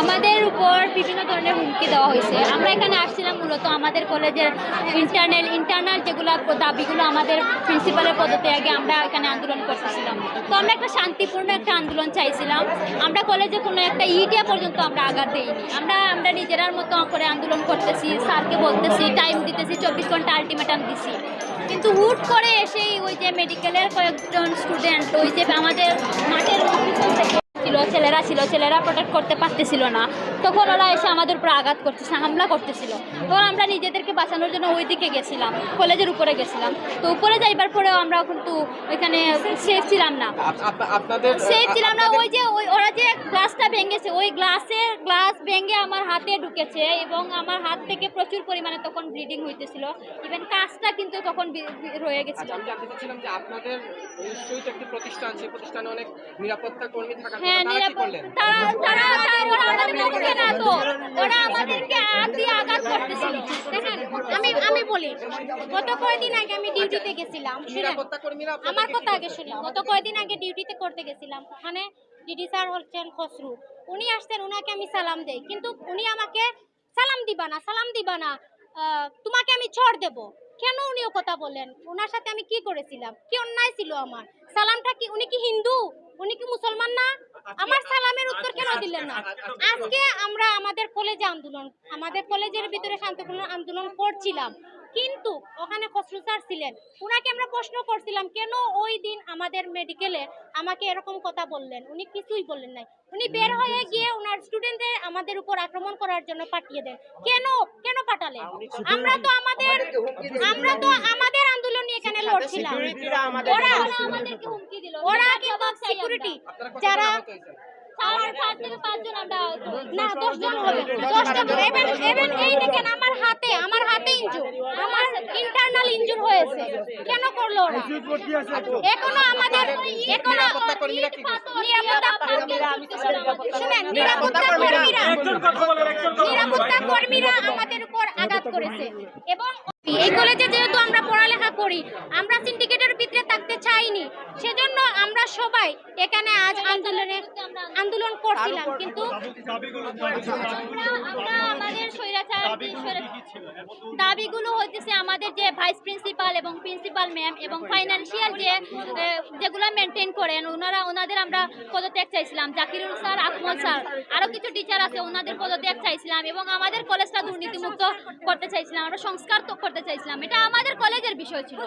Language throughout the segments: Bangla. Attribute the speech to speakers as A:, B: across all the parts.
A: আমাদের উপর বিভিন্ন ধরনের হুমকি দেওয়া হয়েছে। আমরা এখানে আসছিলাম মূলত আমাদের কলেজের ইন্টারনাল ইন্টারনাল যেগুলো দাবিগুলো আমাদের প্রিন্সিপালের পদ্ধতি আগে আমরা এখানে আন্দোলন করতেছিলাম। তো আমরা একটা শান্তিপূর্ণ একটা আন্দোলন চাইছিলাম। আমরা কলেজে কোনো একটা ইটিয়া পর্যন্ত আমরা আঘাত দিইনি। আমরা আমরা নিজেরার মতো করে আন্দোলন করতেছি, স্যারকে বলতেছি টাইম দিতেছি, চব্বিশ ঘণ্টা আলটিমেটাম দিছি। কিন্তু হুট করে এসেই ওই যে মেডিকেলের কয়েকজন স্টুডেন্ট ওই যে আমাদের মাঠের ছিল ছেলেরা ছিল ছেলেরা প্রোটেক্ট করতে পারতেছিল না। তখন ওরা এসে আমাদের উপর আঘাত করতেছে হামলা করতেছিল। তখন আমরা নিজেদেরকে বাঁচানোর জন্য ওই দিকে গেছিলাম কলেজের উপরে গেছিলাম। তো উপরে যাইবার পরেও আমরা কিন্তু ওইখানে সেফ ছিলাম না। সেফ ছিলাম না ওই যে ওই ওরা যে গ্লাসটা ভেঙেছে ওই গ্লাসের গ্লাস ভেঙে আমার হাতে ঢুকেছে এবং আমার হাত থেকে প্রচুর পরিমাণে তখন ব্লিডিং হইতেছিল। ইভেন কাজটা কিন্তু তখন রয়ে গেছিল।
B: আচ্ছা, যে আপনাদের নিশ্চয়ই একটি প্রতিষ্ঠান সেই প্রতিষ্ঠানে অনেক নিরাপত্তা কর্মী থাকার
A: হ্যাঁ
B: তারা কি
A: নিরাপদ
B: করলেন?
A: তারা তারা তারা ওরা আমাদের মুখে না তো। ওরা আমাদেরকে হাত দিয়ে আঘাত করতেছিল।
C: দেখেন আমি আমি বলি গত কয়েকদিন আগে আমি ডিউটিতে গেছিলাম শুনেন?
B: নিরাপত্তা কর্মীরা
C: আমার কথা আগে? শুনি গত কয়েকদিন আগে ডিউটিতে করতে গেছিলাম ওখানে ডিডি স্যার হচ্ছেন খসরু। উনি আসছেন উনাকে আমি সালাম দেই। কিন্তু উনি আমাকে সালাম দিবা না সালাম দিবা না আহ, তোমাকে আমি ছড় দেব। কেন উনি ও কথা বলেন? ওনার সাথে আমি কি করেছিলাম? কি অন্যায় ছিল আমার? সালামটা কি উনি কি হিন্দু? উনি কি মুসলমান না? আমার সালামের উত্তর কেন দিলেন না? আজকে আমরা আমাদের কলেজে আন্দোলন আমাদের কলেজের ভিতরে শান্তিপূর্ণ আন্দোলন করছিলাম। কিন্তু ওখানে খসরু স্যার ছিলেন। ওনাকে আমরা প্রশ্ন করছিলাম কেন ওই দিন আমাদের মেডিকেলে আমাকে এরকম কথা বললেন? উনি কিছুই বললেন নাই। উনি বের হয়ে গিয়ে ওনার স্টুডেন্টদের আমাদের উপর আক্রমণ করার জন্য পাঠিয়ে দেন। কেন? কেন পাঠালেন? আমরা তো আমাদের আমরা তো আমাদের আন্দোলন এখানে লড়ছিলাম। ওরা
A: আমাদেরকে হুমকি দিল।
C: ওরা কিন্তু। সিকিউরিটি যারা হবে। এবেন এবেন এই দেখেন আমার হাতে আমার হাতে ইনজুর আমার ইন্টারনাল ইনজুর হয়েছে। কেন করল ওরা? এখনও আমাদের এখনও
B: নিরাপত্তা কর্মীরা কি করছে?
C: নিরাপত্তা কর্মীরা শুনেন নিরাপত্তা কর্মীরা নিরাপত্তা কর্মীরা আমাদের উপর আঘাত করেছে। এবং এই কলেজে যেহেতু আমরা পড়ালেখা করি আমরা সিন্ডিকেটের ভিতরে থাকতে চাইনি সেজন্য আমরা সবাই এখানে আজ আন্দোলনে আন্দোলন করছিলাম, কিন্তু
A: আমরা আমরা দাবিগুলো হইতেছে আমাদের যে ভাইস প্রিন্সিপাল এবং প্রিন্সিপাল ম্যাম এবং ফাইনান্সিয়াল যে যেগুলো মেনটেন করেন, ওনারা, ওনাদের আমরা পদত্যাগ চাইছিলাম। জাকিরুল স্যার, আকমল স্যার আরও কিছু টিচার আছে, ওনাদের পদত্যাগ চাইছিলাম এবং আমাদের কলেজটা দুর্নীতিমুক্ত করতে চাইছিলাম, আমরা সংস্কার তো করতে চাইছিলাম। এটা আমাদের কলেজের বিষয় ছিল।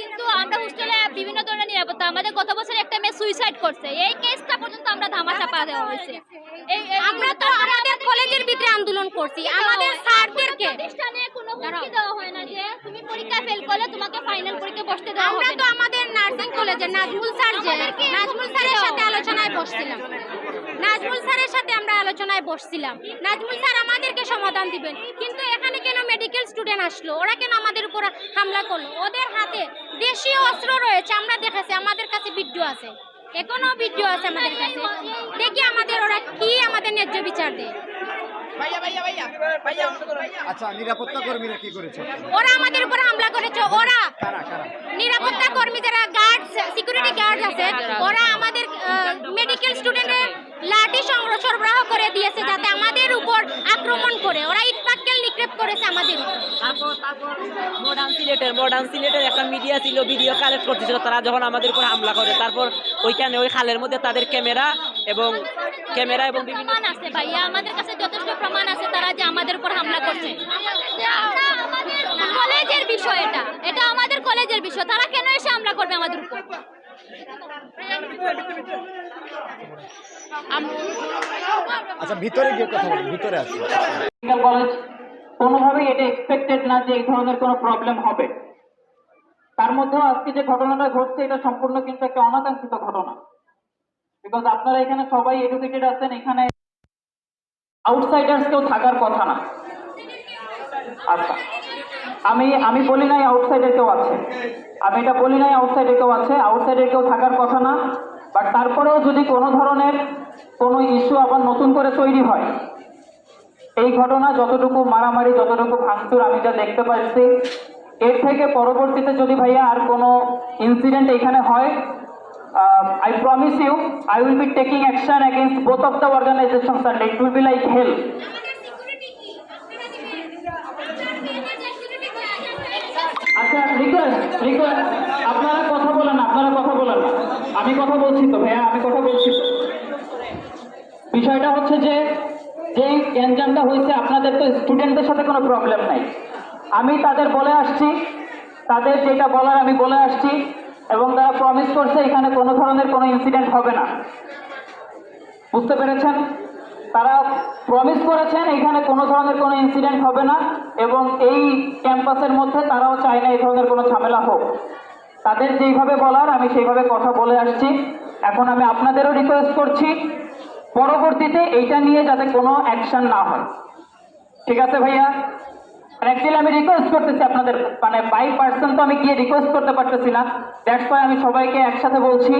A: কিন্তু আমরা হোস্টেলে বিভিন্ন ধরনের নিরাপত্তা, আমাদের গত বছর একটা মেয়ে সুইসাইড করছে। এই কেসটা পর্যন্ত আমরা ধামাচাপা দেওয়া হয়েছে। এই
C: আমরা তো আমাদের কলেজের ভিতরে আন্দোলন করছি। আমাদের স্যারদেরকে
A: প্রতিষ্ঠানে কোনো হুমকি দেওয়া হয় না যে তুমি পরীক্ষা ফেল করলে তোমাকে ফাইনাল পরীক্ষা বসতে দেওয়া
C: আমরা তো আমাদের নার্সিং কলেজে নাজমুল স্যার যে নাজমুল স্যারের সাথে আলোচনায় বসছিলাম। নাজমুল স্যারের সাথে আমরা আলোচনায় বসছিলাম। নাজমুল স্যার আমাদেরকে সমাধান দিবেন। কিন্তু এখানে কেন মেডিকেল স্টুডেন্ট আসলো? ওরা কেন আমাদের উপর হামলা করল? ওদের হাতে দেশীয় অস্ত্র রয়েছে, আমরা দেখেছি আমাদের কাছে ভিডিও আছে। এখনও ভিডিও আছে আমাদের কাছে। দেখি আমাদের ওরা কি আমাদের ন্যায্য বিচার দেয়।
D: আচ্ছা নিরাপত্তা কর্মীরা কি করেছে?
C: ওরা আমাদের উপর হামলা করেছে ওরা
D: কারা কারা?
C: নিরাপত্তা কর্মী যারা গার্ড সিকিউরিটি গার্ড আছে। ওরা আমাদের মেডিকেল স্টুডেন্টের লাঠি সরবরাহ করে দিয়েছে যাতে আমাদের উপর আক্রমণ করে। ওরা নিক্ষেপ করেছে আমাদের
E: তারপর তারপর মডার্ন সিলেটের মডার্ন সিলেটের একটা মিডিয়া ছিল ভিডিও কালেক্ট করতেছিল তারা যখন আমাদের উপর হামলা করে তারপর ওইখানে ওই খালের মধ্যে তাদের ক্যামেরা এবং ক্যামেরা এবং বিভিন্ন
A: আছে ভাইয়া আমাদের কাছে যথেষ্ট প্রমাণ আছে তারা যে আমাদের উপর হামলা করছে। এটা আমাদের কলেজের বিষয় এটা। এটা আমাদের কলেজের বিষয়। তারা কেন এসে হামলা করবে আমাদের উপর?
D: আচ্ছা ভিতরে গিয়ে কথা বলি ভিতরে আছে
F: কলেজ কোনোভাবেই এটা এক্সপেক্টেড না যে এই ধরনের কোনো প্রবলেম হবে। তার মধ্যেও আজকে যে ঘটনাটা ঘটছে, এটা সম্পূর্ণ কিন্তু একটা অনাকাঙ্ক্ষিত ঘটনা। বিকজ আপনারা এখানে সবাই এডুকেটেড আছেন, এখানে আউটসাইডার্স কেউ থাকার কথা না। আচ্ছা আমি আমি বলি নাই আউটসাইডে কেউ আছে। আমি এটা বলি নাই আউটসাইডে কেউ আছে আউটসাইডে কেউ থাকার কথা না। বাট তারপরেও যদি কোনো ধরনের কোনো ইস্যু আবার নতুন করে তৈরি হয় এই ঘটনা, যতটুকু মারামারি, যতটুকু ভাঙচুর আমি যা দেখতে পাচ্ছি, এর থেকে পরবর্তীতে যদি ভাইয়া আর কোনো ইনসিডেন্ট এখানে হয় I I you I I be taking action against both of the organizations and it will be like hell. আচ্ছা আপনারা কথা বলেন, আপনারা কথা বলেন আমি কথা বলছি তো, ভাইয়া, আমি কথা বলছি তো বিষয়টা হচ্ছে যে যে গ্যাঞ্জামটা হয়েছে, আপনাদের তো স্টুডেন্টদের সাথে কোনো প্রবলেম নাই। আমি তাদের বলে আসছি, তাদের যেটা বলার আমি বলে আসছি, এবং তারা প্রমিস করছে এখানে কোনো ধরনের কোনো ইনসিডেন্ট হবে না। বুঝতে পেরেছেন? তারা প্রমিস করেছেন এখানে কোনো ধরনের কোনো ইনসিডেন্ট হবে না, এবং এই ক্যাম্পাসের মধ্যে তারাও চায় না এই ধরনের কোনো ঝামেলা হোক। তাদের যেইভাবে বলার, আমি সেইভাবে কথা বলে আসছি। এখন আমি আপনাদেরও রিকোয়েস্ট করছি পরবর্তীতে এইটা নিয়ে যাতে কোনো অ্যাকশন না হয়। ঠিক আছে ভাইয়া? অ্যাকচুয়ালি আমি রিকোয়েস্ট করতেছি আপনাদের মানে বাই পার্সন তো আমি গিয়ে রিকোয়েস্ট করতে পারতেছি না। দ্যাটস ওয়াই আমি সবাইকে একসাথে বলছি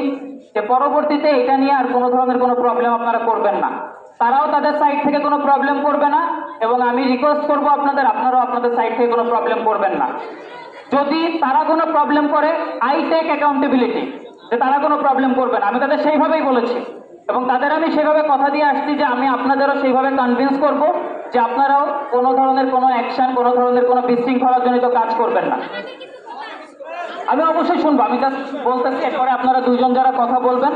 F: যে পরবর্তীতে এটা নিয়ে আর কোনো ধরনের কোনো প্রবলেম আপনারা করবেন না। তারাও তাদের সাইড থেকে কোনো প্রবলেম করবে না এবং আমি রিকোয়েস্ট করব আপনাদের, আপনারাও আপনাদের সাইড থেকে কোনো প্রবলেম করবেন না। যদি তারা কোনো প্রবলেম করে আই টেক অ্যাকাউন্টেবিলিটি যে তারা কোনো প্রবলেম করবে না। আমি তাদের সেইভাবেই বলেছি। এবং তাদের আমি সেভাবে কথা দিয়ে আসছি যে আমি আপনাদেরও সেইভাবে কনভিন্স করব যে আপনারাও কোনো ধরনের কোনো অ্যাকশন কোনো ধরনের কোনো বিশৃঙ্খলাজনিত কাজ করবেন না। আমি অবশ্যই শুনব। আমি জাস্ট বলতেছি, এরপরে আপনারা দুইজন যারা কথা বলবেন,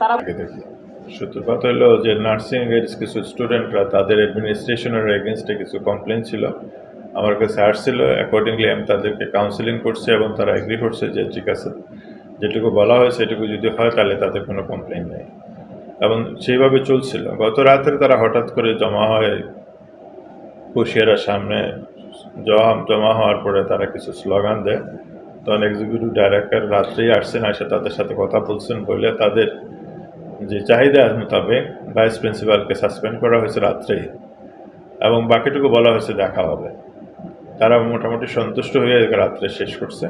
F: তারা
G: আগে দেখি। সূত্র কথা হলো যে নার্সিং এর কিছু স্টুডেন্টরা তাদের অ্যাডমিনিস্ট্রেশনের এগেনস্টে কিছু কমপ্লেন ছিল। আমার কাছে আসছিল। অ্যাকর্ডিংলি আমি তাদেরকে কাউন্সিলিং করছি এবং তারা এগ্রি করছে যে, ঠিক আছে, যেটুকু বলা হয় সেটুকু যদি হয়, তাহলে তাদের কোনো কমপ্লেন নেই। এবং সেইভাবে চলছিল। গত রাত্রে তারা হঠাৎ করে জমা হয় কুশিয়ারার সামনে জমা হওয়ার পরে তারা কিছু স্লোগান দেয়। তখন এক্সিকিউটিভ ডাইরেক্টর রাত্রেই আসছেন, আসে তাদের সাথে কথা বলছেন বলে তাদের যে চাহিদা মোতাবেক ভাইস প্রিন্সিপালকে সাসপেন্ড করা হয়েছে রাত্রেই এবং বাকিটুকু বলা হয়েছে দেখা হবে। তারা মোটামুটি সন্তুষ্ট হয়ে রাত্রে শেষ করছে।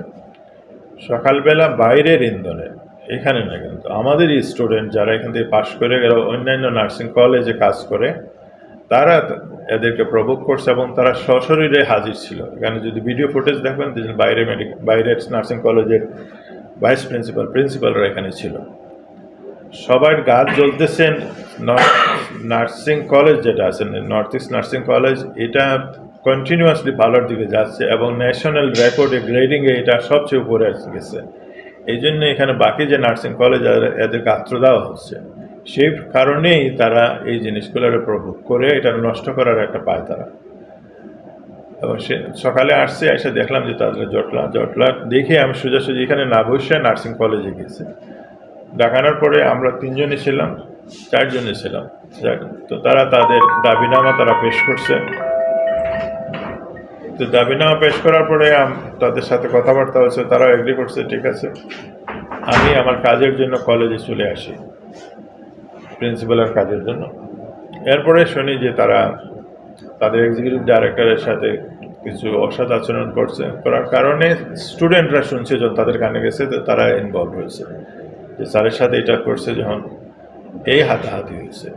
G: সকালবেলা বাইরের ইন্ধনে এখানে না কিন্তু। আমাদের স্টুডেন্ট যারা এখান থেকে পাশ করে এরা অন্যান্য নার্সিং কলেজে কাজ করে, তারা এদেরকে প্রভোগ করছে এবং তারা সশরীরে হাজির ছিল। এখানে যদি ভিডিও ফুটেজ দেখবেন বাইরে মেডিকেল বাইরের নার্সিং কলেজের ভাইস প্রিন্সিপাল প্রিন্সিপালরা এখানে ছিল। সবার গাছ জ্বলতেছেন নার্সিং কলেজ যেটা আছে নর্থ ইস্ট নার্সিং কলেজ এটা কন্টিনিউয়াসলি ভালোর দিকে যাচ্ছে এবং ন্যাশনাল রেকর্ডে গ্রেডিংয়ে এটা সবচেয়ে উপরে গেছে। এই জন্য এখানে বাকি যে নার্সিং কলেজ এদেরকে আত্র দেওয়া হচ্ছে, সেই কারণেই তারা এই জিনিসগুলোর প্রভোগ করে এটা নষ্ট করার একটা পায় তারা। এবং সে সকালে আসছে, এসে দেখলাম যে তাদের জটলা জটলা দেখে আমি সোজাসুজি এখানে না বসে নার্সিং কলেজে গেছি। ডাকানোর পরে আমরা তিনজনই ছিলাম, চারজনই ছিলাম। তো তারা তাদের দাবিনামা তারা পেশ করছে। তো দাবিনামা পেশ করার পরে তাদের সাথে কথাবার্তা হচ্ছে, তারাও এগ্রি করছে, ঠিক আছে। আমি আমার কাজের জন্য কলেজে চলে আসি প্রিন্সিপালের কাজের জন্য। এরপরে শুনি যে তারা তাদের এক্সিকিউটিভ ডাইরেক্টরের সাথে কিছু অসৎ আচরণ করছে। করার কারণে স্টুডেন্টরা শুনছে যখন তাদের কানে গেছে, তো তারা ইনভলভ হয়েছে। যে স্যারের সাথে এটা করছে যখন, এই হাতাহাতি হয়েছে।